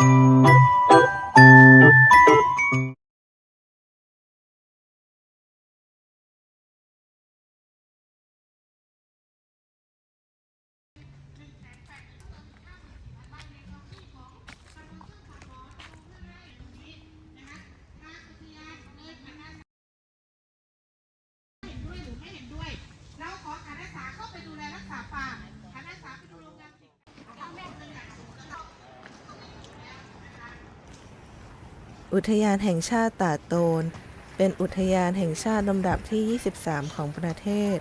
ด้ อุทยานแห่งชาติตาโตน เป็นอุทยานแห่งชาติลำดับที่ 23 ของประเทศ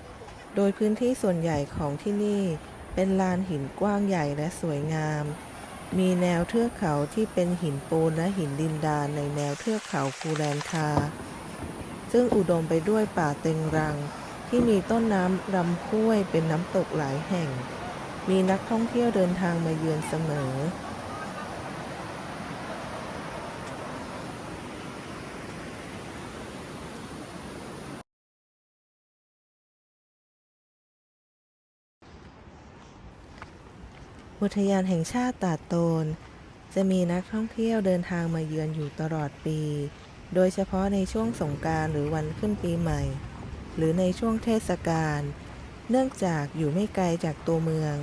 โดยพื้นที่ส่วนใหญ่ของที่นี่เป็นลานหินกว้างใหญ่และสวยงาม มีแนวเทือกเขาที่เป็นหินปูนและหินดินดานในแนวเทือกเขาภูแลนคา ซึ่งอุดมไปด้วยป่าเต็งรัง ที่มีต้นน้ำลำห้วยเป็นน้ำตกหลายแห่ง มีนักท่องเที่ยวเดินทางมาเยือนเสมอ อุทยานแห่งชาติตาดโตน จะมีนักท่องเที่ยวเดินทางมาเยือนอยู่ตลอดปี โดยเฉพาะในช่วงสงกรารหรือวันขึ้นปีใหม่ หรือในช่วงเทศกาล เนื่องจากอยู่ไม่ไกลจากตัวเมือง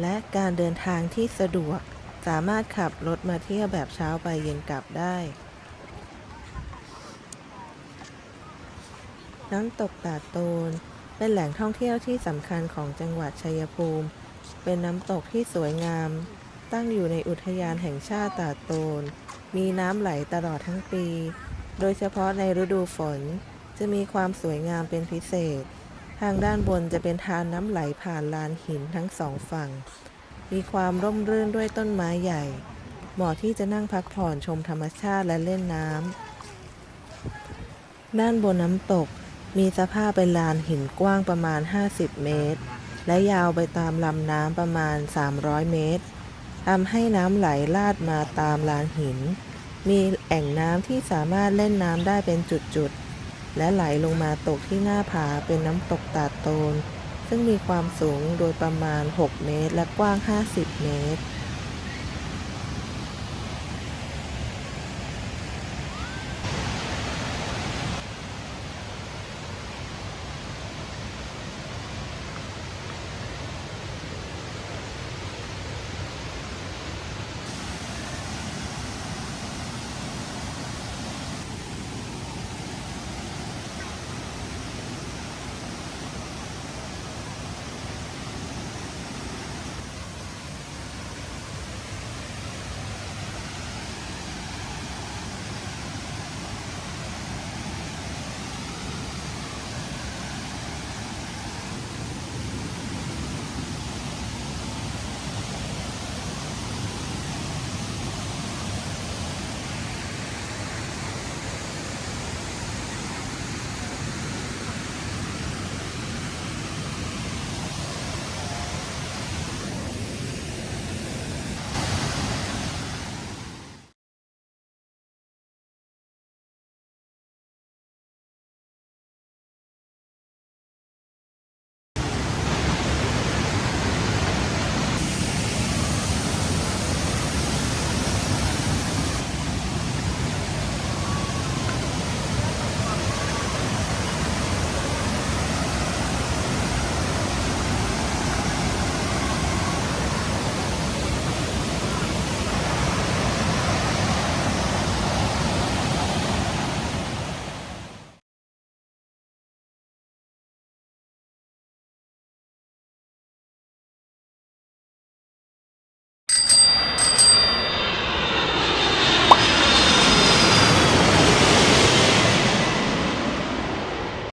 และการเดินทางที่สะดวก สามารถขับรถมาเที่ยวแบบเช้าไปเย็นกลับได้ น้ำตกตาดโตนเป็นแหล่งท่องเที่ยวที่สำคัญของจังหวัดชัยภูมิ เป็นน้ำตกที่สวยงาม ตั้งอยู่ในอุทยานแห่งชาติตาดโตน มีน้ำไหลตลอดทั้งปี โดยเฉพาะในฤดูฝนจะมีความสวยงามเป็นพิเศษ ทางด้านบนจะเป็นทานน้ำไหลผ่านลานหินทั้งสองฝั่ง มีความร่มรื่นด้วยต้นไม้ใหญ่ เหมาะที่จะนั่งพักผ่อนชมธรรมชาติและเล่นน้ำ ด้านบนน้ำตกมีสภาพเป็นลานหินกว้างประมาณ 50 เมตร และยาวไปตามลำน้ำประมาณ 300 เมตรทำให้น้ำไหลลาดมาตามลานหิน มีแอ่งน้ำที่สามารถเล่นน้ำได้เป็นจุดๆ และไหลลงมาตกที่หน้าผาเป็นน้ำตกตาดโตน ซึ่งมีความสูงโดยประมาณ 6 เมตร และกว้าง 50 เมตร